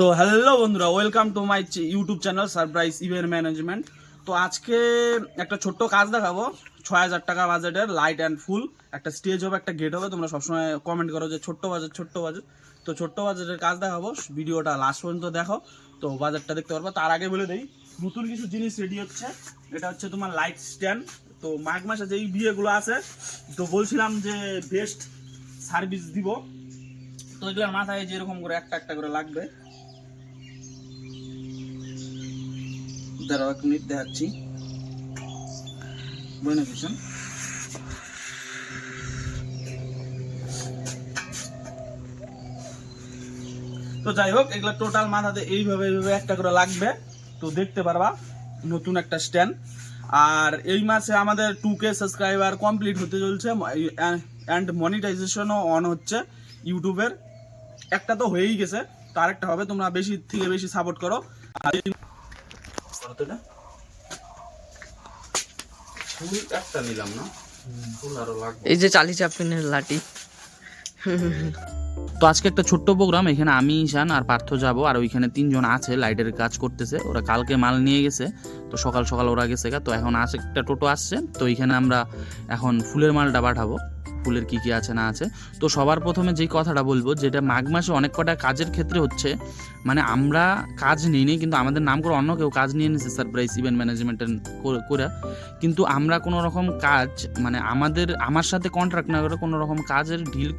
তো হ্যালো বন্ধুরা welcome to my YouTube channel surprise event management তো আজকে একটা ছোট্ট কাজ দেখাবো, ছয় হাজার টাকা বাজেটের লাইট অ্যান্ড ফুল একটা স্টেজ হবে, একটা গেট হবে, তোমরা সবসময় কমেন্ট করো যে ছোট্ট বাজেট ছোট্ট বাজেট তো ছোট্ট বাজেটের কাজ দেখাবো, ভিডিওটা লাস্ট পর্যন্ত দেখো। তো বাজেটটা দেখতে পারব, তার আগে বলে দিই, নতুন কিছু জিনিস রেডি হচ্ছে, এটা হচ্ছে তোমার লাইট স্ট্যান্ড তো মাঘ মাসে যেই বিয়েগুলো আছে, তো বলছিলাম যে বেস্ট সার্ভিস দিব। তো এগুলোর মাথায় যেরকম করে একটা একটা করে লাগবে। দাঁড়াও, এক মিনিট দেখাচ্ছি। বেনিফিশন তো যাই হোক, এগুলো টোটাল মাথাতে এইভাবে এইভাবে একটা করে লাগবে। তো দেখতে পারবা, নতুন একটা স্ট্যান্ড আর এই মাসে আমাদের টু কে সাবস্ক্রাইবার কমপ্লিট হতে চলছে। অ্যান্ড মনিটাইজেশনও অন হচ্ছে ইউটিউবের একটা তো হয়েই গেছে তো আরেকটা হবে তোমরা বেশি থেকে বেশি সাপোর্ট করো। আর এই- ফুল একটা নিলাম না ফুল আরও লাগবে। এই যে চালি চাপিনের লাঠি। তো আজকে একটা ছোট্ট প্রোগ্রাম এখানে আমি ঈশান আর পার্থ যাব আর ওইখানে তিনজন আছে লাইটের কাজ করতেছে ওরা কালকে মাল নিয়ে গেছে তো সকাল সকাল ওরা গেছে। তো এখন আসে একটা টোটো আসছে তো এইখানে আমরা এখন ফুলের মালটা পাঠাবো। ফুলের কি কি আছে না আছে। তো সবার প্রথমে যেই কথাটা বলব, যেটা মাঘ মাসে অনেক কটা কাজের ক্ষেত্রে হচ্ছে মানে আমরা কাজ নিই নি কিন্তু আমাদের নাম করে অন্য কেউ কাজ নিয়ে নিছে সারপ্রাইজ ইভেন্ট ম্যানেজমেন্টের করে। কিন্তু আমরা কোনো রকম কাজ মানে আমাদের, আমার সাথে কন্ট্রাক্ট না করে কোনো রকম কাজের ডিল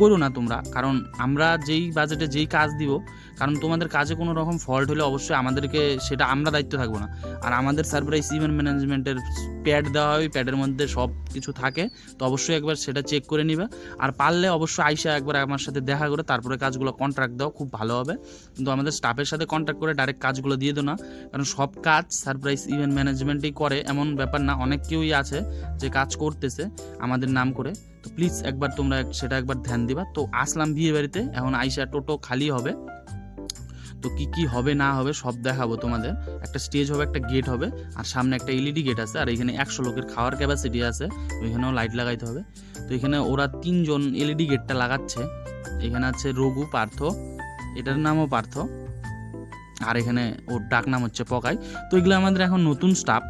করো না তোমরা। কারণ আমরা যেই বাজেটে যেই কাজ দিব, কারণ তোমাদের কাজে কোনো রকম ফল্ট হলে অবশ্যই আমাদেরকে সেটা, আমরা দায়িত্ব থাকব না। আর আমাদের সারপ্রাইজ ইভেন্ট ম্যানেজমেন্টের প্যাড দেওয়া হয় প্যাডের মধ্যে সব কিছু থাকে, তো অবশ্যই একবার সেটা চেক করে নিবে। আর পারলে অবশ্যই আইসা একবার আমার সাথে দেখা করে তারপরে কাজগুলো কন্ট্রাক্ট দাও, খুব ভালো হবে। কিন্তু আমাদের স্টাফের সাথে কন্ট্যাক্ট করে ডাইরেক্ট কাজগুলো দিয়ে দাও না, কারণ সব কাজ সারপ্রাইজ ইভেন্ট ম্যানেজমেন্টই করে, এমন ব্যাপার না, অনেক কেউই আছে যে কাজ করতেছে আমাদের নাম করে। তো প্লিজ একবার তোমরা সেটা একবার ধ্যান দিবা। তো আসলাম বিয়ে বাড়িতে, এখন আইসা টোটো খালি হবে। তো কি কি হবে, না হবে, সব দেখাবো তোমাদের। একটা স্টেজ হবে, একটা গেট হবে, আর সামনে একটা এলইডি গেট আছে, আর এখানে একশো লোকের খাওয়ার ক্যাপাসিটি আছে, ওইখানেও লাইট লাগাইতে হবে। তো এখানে ওরা তিনজন এলইডি গেটটা লাগাচ্ছে। এখানে আছে রঘু, পার্থ, এটার নামও পার্থ। আর এখানে ওর ডাক নাম হচ্ছে পকাই। তো এগুলো আমাদের এখন নতুন স্টাফ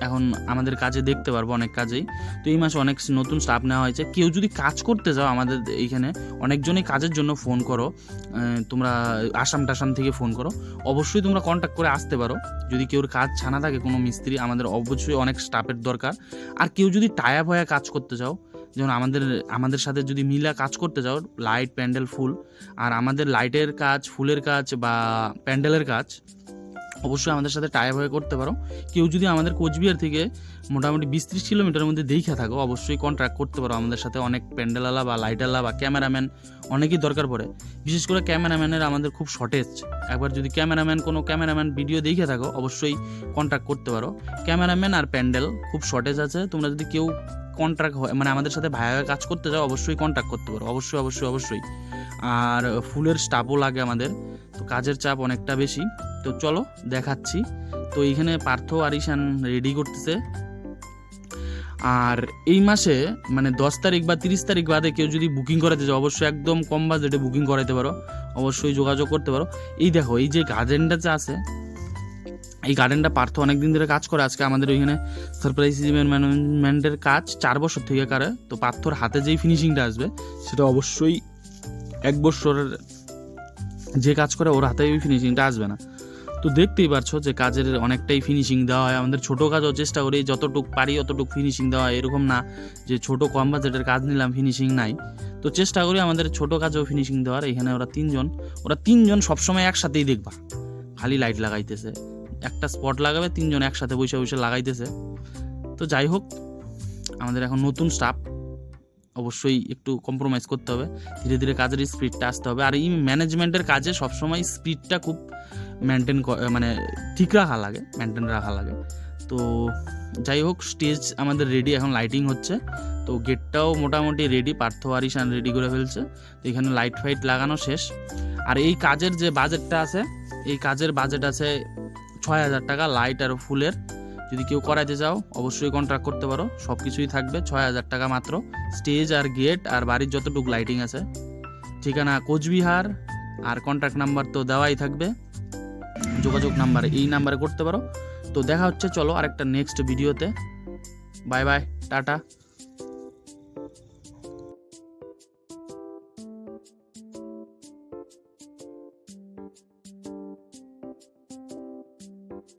এখন আমাদের কাজে দেখতে পারব অনেক কাজেই। তো এই মাসে অনেক নতুন স্টাফ নেওয়া হয়েছে। কেউ যদি কাজ করতে যাও আমাদের এইখানে, অনেকজনই কাজের জন্য ফোন করো। তোমরা আসাম টাসাম থেকে ফোন করো। অবশ্যই তোমরা কন্ট্যাক্ট করে আসতে পারো। যদি কেউর কাজ ছানা থাকে, কোনো মিস্ত্রি, আমাদের অবশ্যই অনেক স্টাফের দরকার। আর কেউ যদি টায়া ভয়া কাজ করতে যাও, যেমন আমাদের আমাদের সাথে যদি মিলা কাজ করতে যাও লাইট প্যান্ডেল ফুল, আর আমাদের লাইটের কাজ, ফুলের কাজ বা প্যান্ডেলের কাজ অবশ্যই আমাদের সাথে টাইপ হয়ে করতে পারো। কেউ যদি আমাদের কোচবিহার থেকে মোটামুটি বিশ ত্রিশ কিলোমিটারের মধ্যে দেখে থাকো, অবশ্যই কন্ট্রাক্ট করতে পারো আমাদের সাথে। অনেক প্যান্ডেলওয়ালা বা লাইটারওয়ালা বা ক্যামেরাম্যান অনেকই দরকার পড়ে। বিশেষ করে ক্যামেরাম্যানের আমাদের খুব শর্টেজ একবার যদি ক্যামেরাম্যান কোনো ক্যামেরাম্যান ভিডিও দেখে থাকো, অবশ্যই কন্ট্রাক্ট করতে পারো। ক্যামেরাম্যান আর প্যান্ডেল খুব শর্টেজ আছে। তোমরা যদি কেউ কন্ট্রাক্ট হয় মানে আমাদের সাথে ভাইয়া কাজ করতে যাও অবশ্যই কন্ট্রাক্ট করতে পারো। অবশ্যই অবশ্যই অবশ্যই। আর ফুলের স্টাফও লাগে আমাদের। তো কাজের চাপ অনেকটা বেশি। তো চলো, দেখাচ্ছি। তো এইখানে পার্থ আর ঈশান রেডি করতেছে। আর এই মাসে মানে দশ তারিখ বা তিরিশ তারিখ বাদে কেউ যদি বুকিং করাতে চাও অবশ্যই একদম কম বাজেটে বুকিং করাতে পারো। অবশ্যই যোগাযোগ করতে পারো। এই দেখো, এই যে গার্ডেনটা যে আছে, এই গার্ডেনটা পার্থ অনেকদিন ধরে কাজ করে। আজকে আমাদের ওইখানে সারপ্রাইজ ম্যানেজমেন্টের কাজ চার বছর থেকে করে। তো পার্থর হাতে যেই ফিনিশিংটা আসবে, সেটা অবশ্যই এক বছরের যে কাজ করে, ওর হাতে ওই ফিনিশিংটা আসবে না। তো দেখতেই পারছ যে কাজের অনেকটাই ফিনিশিং দেওয়া হয়। আমাদের ছোটো কাজও চেষ্টা করি, যতটুক পারি অতটুক ফিনিশিং দেওয়া হয়। এরকম না যে ছোটো কম বাজেটের কাজ নিলাম ফিনিশিং নাই। তো চেষ্টা করি আমাদের ছোটো কাজেও ফিনিশিং দেওয়ার। এখানে ওরা তিনজন ওরা তিনজন সবসময় একসাথেই দেখবা। খালি লাইট লাগাইতেছে। একটা স্পট লাগাবে, তিনজন একসাথে বসে বসে লাগাইতেছে। তো যাই হোক, আমাদের এখন নতুন স্টাফ অবশ্যই একটু কম্প্রোমাইজ করতে হবে। ধীরে ধীরে কাজের স্পিডটা আসতে হবে। আর এই ম্যানেজমেন্টের কাজে সবসময় স্পিডটা খুব মেনটেন মানে ঠিক রাখা লাগে মেনটেন রাখা লাগে। তো যাই হোক স্টেজ আমাদের রেডি এখন লাইটিং হচ্ছে। তো গেটটাও মোটামুটি রেডি পার্থ আরিসান রেডি করে ফেলছে। তো এখানে লাইট ফাইট লাগানো শেষ। আর এই কাজের যে বাজেটটা আছে, এই কাজের বাজেট আছে ছয় হাজার টাকা লাইট আর ফুলের। যদি কেউ করাইতে চাও, অবশ্যই কন্ট্রাক্ট করতে পারো। সব কিছুই থাকবে ছয় হাজার টাকা মাত্র। স্টেজ আর গেট আর বাড়ির যতটুকু লাইটিং আছে। ঠিকানা কোচবিহার, আর কন্ট্যাক্ট নাম্বার তো দেওয়াই থাকবে। যোগাযোগ নাম্বার, এই নাম্বারে করতে পারো। তো দেখা হচ্ছে, চলো আরেকটা নেক্সট ভিডিওতে বাই বাই টাটা।